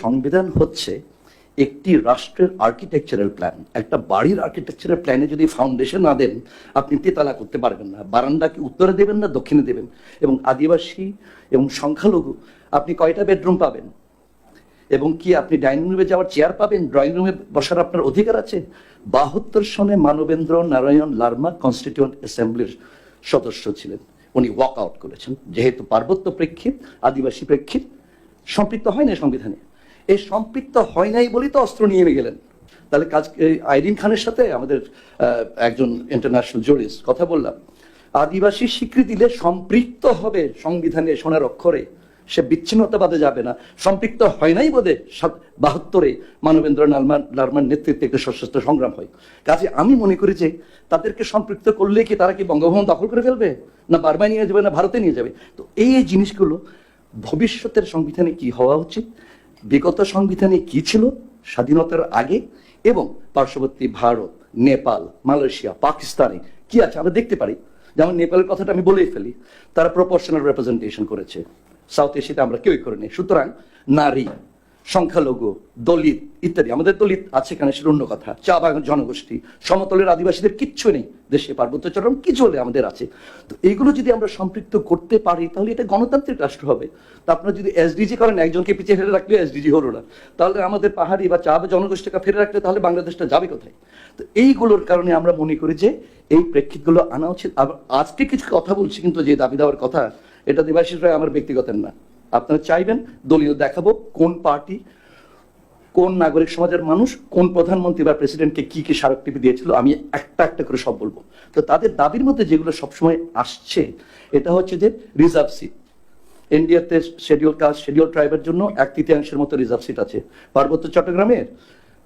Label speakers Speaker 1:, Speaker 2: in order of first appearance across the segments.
Speaker 1: সংবিধান হচ্ছে একটি রাষ্ট্রের আর্কিটেকচারাল প্ল্যান একটা বাড়ির আর্কিটেকচারাল প্ল্যানে যদি ফাউন্ডেশন না দেন, আপনি তেতলা করতে পারবেন না। বারান্দাকে উত্তরে দেবেন না, দক্ষিণে দেবেন। এবং আদিবাসী এবং সংখ্যালঘু, আপনি কয়টা বেডরুম পাবেন? এবং কি আপনি ডাইনিং রুমে যাওয়ার চেয়ার পাবেন? ড্রয়িং রুমে বসার আপনার অধিকার আছে? বাহাত্তর সনে মানবেন্দ্র নারায়ণ লার্মা কনস্টিটিউয়েন্ট অ্যাসেম্বলির সদস্য ছিলেন। উনি ওয়াক আউট করেছেন। যেহেতু পার্বত্য প্রেক্ষিত, আদিবাসী প্রেক্ষিত, সম্পৃক্ত হয় না সংবিধানে। এই সম্পৃক্ত হয় নাই বলেই তো অস্ত্র নিয়ে গেলেন। তাহলে কাজ আইরিন খানের সাথে আমাদের একজন ইন্টারন্যাশনাল জুরিস্ট কথা বললাম। আদিবাসী স্বীকৃতি দিলে সম্পৃক্ত হবে সংবিধানে সোনার অক্ষরে। সে বিচ্ছিন্নতাবাদে যাবে না। সম্পৃক্ত হয় নাই বোধে বাহাত্তরে মানবেন্দ্র লালমান লার্মার নেতৃত্বে একটি সশস্ত্র সংগ্রাম হয়। কাজে আমি মনে করি যে তাদেরকে সম্পৃক্ত করলে কি তারা কি বঙ্গভবন দখল করে ফেলবে? না বার্মায় নিয়ে যাবে, না ভারতে নিয়ে যাবে? তো এই জিনিসগুলো ভবিষ্যতের সংবিধানে কি হওয়া উচিত? বিগত সংবিধানে কি ছিল? স্বাধীনতার আগে এবং পার্শ্ববর্তী ভারত, নেপাল, মালয়েশিয়া, পাকিস্তানে কি আছে? আমরা দেখতে পারি। যেমন নেপালের কথাটা আমি বলেই ফেলি। তারা প্রপোর্শনাল রেপ্রেজেন্টেশন করেছে। সাউথ এশিয়াতে আমরা কেউই করিনি। সুতরাং নারী সংখ্যালঘু, দলিত ইত্যাদি। আমাদের দলিত আছে এখানে, সেটা অন্য কথা। চা বাগান, জনগোষ্ঠী, সমতলের আদিবাসীদের কিচ্ছু নেই। দেশে পার্বত্য চট্টগ্রাম কিছু হলে আমাদের আছে। তো এইগুলো যদি আমরা সম্পৃক্ত করতে পারি, তাহলে এটা গণতান্ত্রিক রাষ্ট্র হবে। তা আপনারা যদি এসডিজি করেন, একজনকে পিছিয়ে ফেলে রাখলে এসডিজি হলো না। তাহলে আমাদের পাহাড়ি বা চা বা জনগোষ্ঠীকে ফেলে রাখলে তাহলে বাংলাদেশটা যাবে কোথায়? তো এইগুলোর কারণে আমরা মনে করি যে এই প্রেক্ষিতগুলো আনা উচিত। আজকে কিছু কথা বলছি, কিন্তু যে দাবি দেওয়ার কথা, এটা দেবাশিস রায় আমার ব্যক্তিগত না। আপনারা চাইবেন, দলীয় দেখাবো কোন পার্টি, কোন নাগরিক সমাজের মানুষ, কোন প্রধানমন্ত্রী বা প্রেসিডেন্টকে কি কি স্মারকলিপি দিয়েছিল, আমি একটা একটা করে সব বলব। তো তাদের দাবির মধ্যে যেগুলো সবসময় আসছে, এটা হচ্ছে যে রিজার্ভ সিট। ইন্ডিয়াতে শেডিউল কাস্ট শেডিউল ট্রাইবের জন্য এক তৃতীয়াংশের মতো রিজার্ভ সিট আছে। পার্বত্য চট্টগ্রামের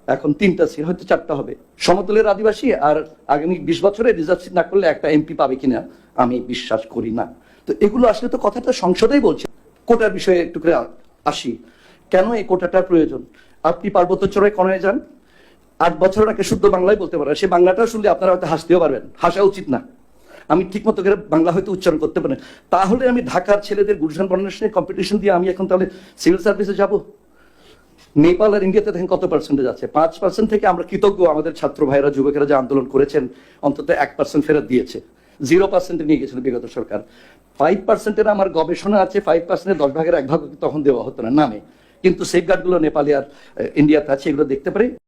Speaker 1: এখন তিনটা সিট, হয়তো চারটা হবে। সমতলের আদিবাসী আর আগামী বিশ বছরে রিজার্ভ সিট না করলে একটা এমপি পাবে কিনা, আমি বিশ্বাস করি না। তো এগুলো আসলে তো কথাটা সংসদেই বলছে। কোটার বিষয়ে একটু করে আসি। কেন এই কোটাটার প্রয়োজন? আপনি পার্বত্য চড়াই কনায় যান। আট বছর আগে শুদ্ধ বাংলায় বলতে পারেন। সে বাংলাটা শুনলে আপনারা হয়তো হাসতেও পারবেন। হাসা উচিত না। আমি ঠিক মতো করে বাংলা হয়তো উচ্চারণ করতে পারেন তাহলে আমি ঢাকার ছেলেদের গুলশান বর্ণনা কম্পিটিশন দিয়ে আমি এখন তাহলে সিভিল সার্ভিসে যাব? নেপাল আর ইন্ডিয়াতে দেখেন কত পার্সেন্টেজ আছে? পাঁচ পার্সেন্ট থেকে আমরা কৃতজ্ঞ আমাদের ছাত্র ভাইরা যুবকেরা যে আন্দোলন করেছেন, অন্তত এক পার্সেন্ট ফেরত দিয়েছে। জিরো পার্সেন্টে নিয়ে গেছিল বিগত সরকার। ফাইভ পার্সেন্টের আমার গবেষণা আছে ফাইভ পার্সেন্টের দশ ভাগের এক ভাগ তখন দেওয়া হতো না, নামে। কিন্তু সেফগার্ডগুলো নেপালে আর ইন্ডিয়াতে আছে, এগুলো দেখতে পারি।